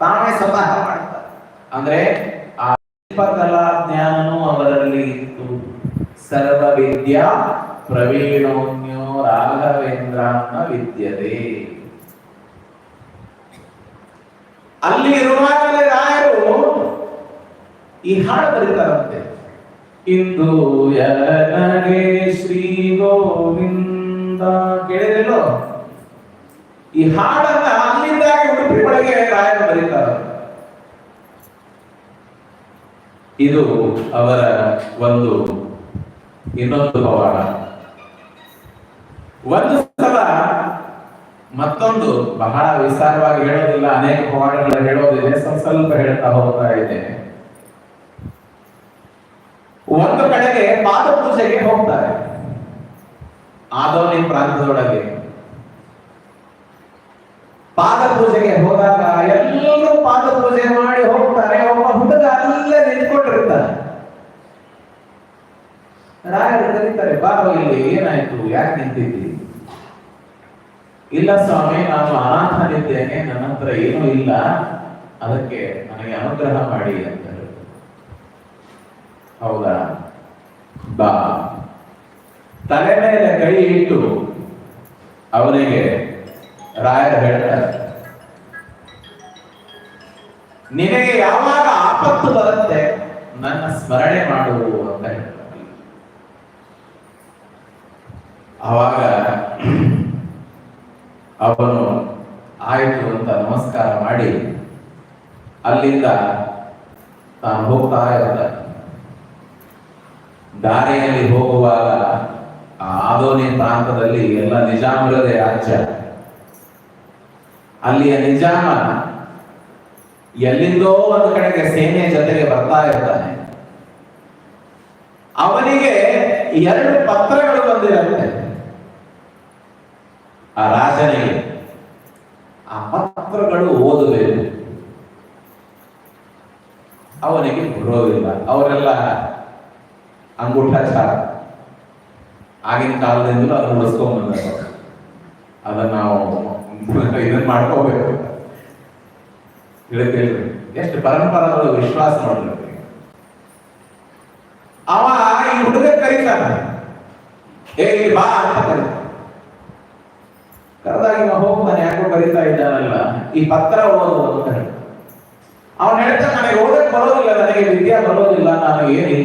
ತಾವೇ ಸ್ವತಃ ಅಂದ್ರೆ ಆ ಶಿಲ್ಪಕಲಾ ಜ್ಞಾನನು ಅವರಲ್ಲಿ ಇತ್ತು. ಸರ್ವ ವಿದ್ಯಾ ಪ್ರವೀಣೋನ್ಯೋ ರಾಘವೇಂದ್ರ ವಿದ್ಯದೆ. ಅಲ್ಲಿ ಇರುವಾಗಲೇ ರಾಯರು ಈ ಹಾಡು ಬರೀತಾರಂತೆ. ಇಂದು ಯನಗೆ ಶ್ರೀ ಗೋವಿಂದ ಕೇಳಿದಿಲ್ಲೋ ಈ ಉಡುಪಿ ಒಳಗೆ ರಾಯರು ಬರೀತಾರೆ. ಇದು ಅವರ ಒಂದು ಇನ್ನೊಂದು ಪವಾಡ. ಒಂದು ಸಲ ಮತ್ತೊಂದು ಬಹಳ ವಿಸ್ತಾರವಾಗಿ ಹೇಳೋದಿಲ್ಲ, ಅನೇಕ ಪವಾಡಗಳನ್ನು ಹೇಳೋದಿದೆ, ಸ್ವಲ್ಪ ಹೇಳ್ತಾ ಹೋಗ್ತಾ ಇದ್ದೇನೆ. ಒಂದು ಕಡೆಗೆ ಪಾದ ಪೂಜೆಗೆ ಹೋಗ್ತಾರೆ. ಆದೋನಿ ಪ್ರಾಂತದೊಳಗೆ ಪಾದ ಪೂಜೆಗೆ ಹೋದಾಗ ಎಲ್ಲರೂ ಪಾದ ಪೂಜೆ ಮಾಡಿ ಹೋಗ್ತಾರೆ. ಒಬ್ಬ ಹುಡುಗ ಅಲ್ಲೇ ನಿಂತ್ಕೊಂಡಿರ್ತಾರೆ ರಾಯರು ಕರೀತಾರೆ ಬಾರೋ ಇಲ್ಲಿ, ಏನಾಯ್ತು? ಯಾಕೆ ನಿಂತಿದ್ದಿ? ಇಲ್ಲ ಸ್ವಾಮಿ, ನಾನು ಅನಾಥನಿದ್ದೇನೆ ನನ್ನ ಹತ್ರ ಏನೂ ಇಲ್ಲ. ಅದಕ್ಕೆ ನನಗೆ ಅನುಗ್ರಹ ಮಾಡಿ ಅಂತ ಹೌದಾ? ಬಾ. ತಲೆ ಮೇಲೆ ಕೈ ಇಟ್ಟು ಅವನಿಗೆ ರಾಯರು ಹೇಳ್ತಾರೆ. ನಿನಗೆ ಯಾವಾಗ ಆಪತ್ತು ಬರುತ್ತೆ ನನ್ನ ಸ್ಮರಣೆ ಮಾಡು ಅಂತ ಹೇಳ್ತಾರೆ. ಆವಾಗ ಅವನು ಆಯಿತು ಅಂತ ನಮಸ್ಕಾರ ಮಾಡಿ ಅಲ್ಲಿಂದ ತಾನು ಹೋಗ್ತಾ ಇರ್ತಾನೆ. ದಾರಿಯಲ್ಲಿ ಹೋಗುವಾಗ ಆದೋನಿ ಪ್ರಾಂತದಲ್ಲಿ ಎಲ್ಲ ನಿಜಾಮರದೇ ರಾಜ್ಯ ಅಲ್ಲಿಯ ನಿಜಾಮ ಎಲ್ಲಿಂದೋ ಒಂದು ಕಡೆಗೆ ಸೇನೆ ಜೊತೆಗೆ ಬರ್ತಾ ಇರ್ತಾನೆ. ಅವನಿಗೆ ಎರಡು ಪತ್ರಗಳು ಬಂದಿರುತ್ತೆ. ಆ ರಾಜನಿಗೆ ಆ ಪತ್ರಗಳು ಓದಬೇಕು ಅವನಿಗೆ ಬರೋದಿಲ್ಲ. ಅವರೆಲ್ಲ ಅಂಗೂಠಾಚಾರ. ಆಗಿನ ಕಾಲದಿಂದಲೂ ಅದನ್ನು ಉಳಿಸ್ಕೊಂಡ್ಬಂದ ಅದನ್ನ ನಾವು ಇದನ್ನ ಮಾಡ್ಕೋಬೇಕು ಹೇಳ್ತೇಳ್ರಿ ಎಷ್ಟು ಪರಂಪರಾದ ವಿಶ್ವಾಸ ನೋಡ್ರಿ ಅವ ಈ ಹುಡುಗ ಕರೀತಾನ. ಏ ಬಾ ಅಂತ ಕರೀತಾನ. ಕರೆದಾಗ ಇವ ಹೋಗ್ತಾನೆ ಯಾಕೋ ಕರೀತಾ ಇದ್ದಾನಲ್ಲ. ಈ ಪತ್ರ ಓದು ಅಂತ ಅವನು ಹೇಳ್ತಾನೆ ನನಗೆ ಓದಕ್ಕೆ ಬರೋದಿಲ್ಲ, ನನಗೆ ವಿದ್ಯೆ ಬರೋದಿಲ್ಲ, ನಾನು ಏನಿಲ್ಲ